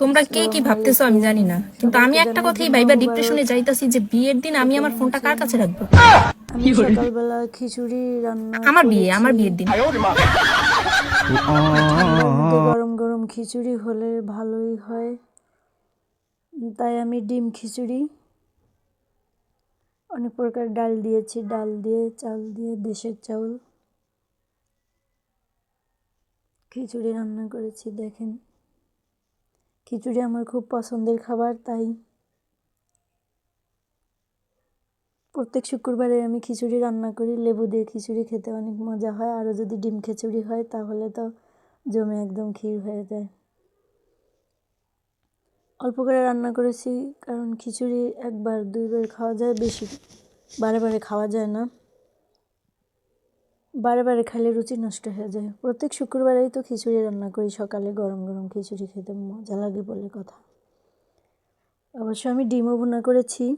তোমরা কে কি ভাবতেছো আমি জানি না। কিন্তু আমি একটা কথাই ভাইবা ডিপ্রেশনে যাইতাছি যে বিয়ের দিন আমি আমার ফোনটা কার কাছে রাখব? আমি সকালবেলা খিচুড়ি রান্না আমার বিয়ে আমার বিয়ের দিন। গরম গরম খিচুড়ি হলে ভালোই হয়। তাই আমি ডিম খিচুড়ি অনেক প্রকার ডাল দিয়েছি। ডাল দিয়ে চাল দিয়ে দেশের চাউল। খিচুড়ি রান্না করেছি দেখেন। খিচুড়ি আমার খুব পছন্দের খাবার, তাই। প্রত্যেক শুক্রবারে আমি খিচুড়ি রান্না করি, লেবু দিয়ে খিচুড়ি খেতে অনেক মজা হয়, আরও যদি ডিম খিচুড়ি হয়, তাহলে তো জমে একদম ক্ষীর হয়ে যায়। অল্প করে রান্না করেছি, কারণ খিচুড়ি একবার, দুইবার খাওয়া যায়, বেশি বারে বারে খাওয়া যায় না। বারে খাইলে রুচি নষ্ট হয়ে যায়। প্রত্যেক শুক্রবারেই তো খিচুড়ি রান্না করি, সকালে গরম গরম খিচুড়ি খেতে মজা লাগে বলে কথা। অবশ্য আমি ডিমও ভুনা করেছি।